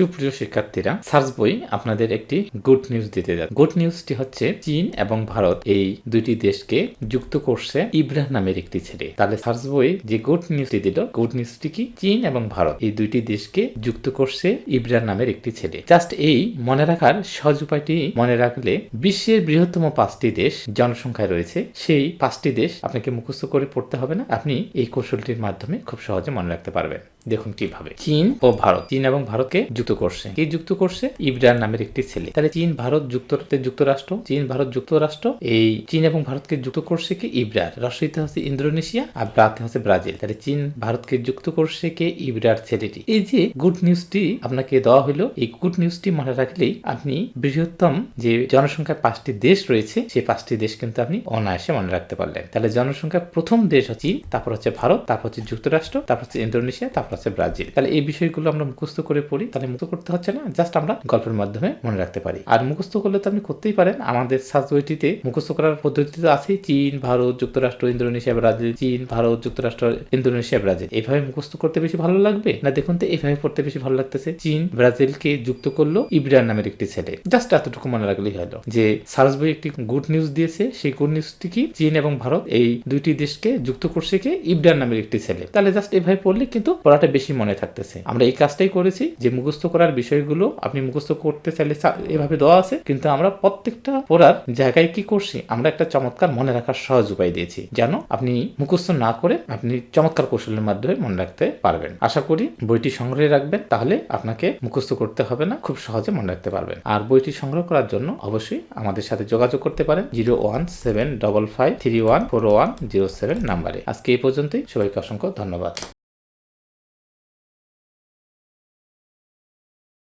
সুপ্রিয় শিক্ষার্থীরা সার্চ বই আপনাদের একটি গুড নিউজ দিতে যাচ্ছে। গুড নিউজটি হচ্ছে, চীন এবং ভারত এই দুইটি দেশকে যুক্ত করছে ইব্রাহ নামের একটি ছেলে। তাহলে সার্চ বই যে গুড নিউজটি দিল, গুড নিউজটি কি চীন এবং ভারত এই দুইটি দেশকে যুক্ত করছে ইব্রাহ নামের একটি ছেলে। জাস্ট এই মনে রাখার সহজ উপায়টি মনে রাখলে বিশ্বের বৃহত্তম পাঁচটি দেশ জনসংখ্যায় রয়েছে, সেই পাঁচটি দেশ আপনাকে মুখস্থ করে পড়তে হবে না। আপনি এই কৌশলটির মাধ্যমে খুব সহজে মনে রাখতে পারবেন। দেখুন কীভাবে। চীন ও ভারত। চীন এবং ভারতকে যুক্ত করছে। কি যুক্ত করছে? ইব্রান নামের একটি ছেলে। তাহলে চীন ভারত যুক্ত যুক্তরাষ্ট্র চীন ভারত যুক্তরাষ্ট্র এই চীন এবং ভারতকে যুক্ত করছে কি? ইব্রার রসইতে হচ্ছে ইন্দোনেশিয়া আর ব্রাতে হচ্ছে ব্রাজিল। তাহলে চীন ভারতকে যুক্ত করছে কে? ইব্রার ছেলেটি। এই যে গুড নিউজটি আপনাকে দেওয়া হলো এই গুড নিউজটি মনে রাখলেই আপনি বৃহত্তম যে জনসংখ্যার পাঁচটি দেশ রয়েছে সেই পাঁচটি দেশ কিন্তু আপনি অনায়াসে মনে রাখতে পারলেন। তাহলে জনসংখ্যার প্রথম দেশ হচ্ছে চীন তারপর হচ্ছে ভারত তারপর হচ্ছে যুক্তরাষ্ট্র তারপর হচ্ছে ইন্দোনেশিয়া তারপর হচ্ছে ব্রাজিল তাহলে এই বিষয়গুলো আমরা মুখস্থ করে পড়ি। তাহলে মুখস্থ করতে হচ্ছে না জাস্ট আমরা গল্পের মাধ্যমে মনে রাখতে পারি। আর মুখস্থ করলে তো আপনি করতেই পারেন। আমাদের সার্চ বইটিতে মুখস্থ করার পদ্ধতি তো আছে চীন, ভারত, যুক্তরাষ্ট্র, ইন্দোনেশিয়া, ব্রাজিল। চীন, ভারত, যুক্তরাষ্ট্র, ইন্দোনেশিয়া, ব্রাজিল। এইভাবে মুখস্থ করতে বেশি ভালো লাগবে? না দেখুন তো এইভাবে পড়তে বেশি ভালো লাগতেছে। চীন, ব্রাজিলকে যুক্ত করল ইব্রান নামের একটি ছেলে। জাস্ট এতটুকু মনে রাখলেই হলো যে সার্চ বই একটি গুড নিউজ দিয়েছে। সেই গুড নিউজটি কি? চীন এবং ভারত এই দুইটি দেশকে যুক্ত করছে কে? ইব্রান নামের একটি ছেলে। তাহলে জাস্ট এভাবে পড়লে কিন্তু পড়াটা বেশি মনে থাকতেছে। আমরা এই কাজটাই করেছি যে মুখস্থ করার বিষয়গুলো আপনি মুখস্থ করতে চাইলে এভাবে দেওয়া আছে, কিন্তু আমরা প্রত্যেকটা পড়ার জায়গায় কি করছি, আমরা একটা চমৎকার মনে রাখার সহজ উপায় দিয়েছি, যেন আপনি মুখস্থ না করে আপনি চমৎকার কৌশলের মাধ্যমে মনে রাখতে পারবেন। আশা করি বইটি সংগ্রহে রাখবেন, তাহলে আপনাকে মুখস্থ করতে হবে না, খুব সহজে মনে রাখতে পারবেন। আর বইটি সংগ্রহ করার জন্য অবশ্যই আমাদের সাথে যোগাযোগ করতে পারেন, zero one seven double five three one four one zero seven নাম্বারে। আজকে এই পর্যন্তই, সবাইকে অসংখ্য ধন্যবাদ।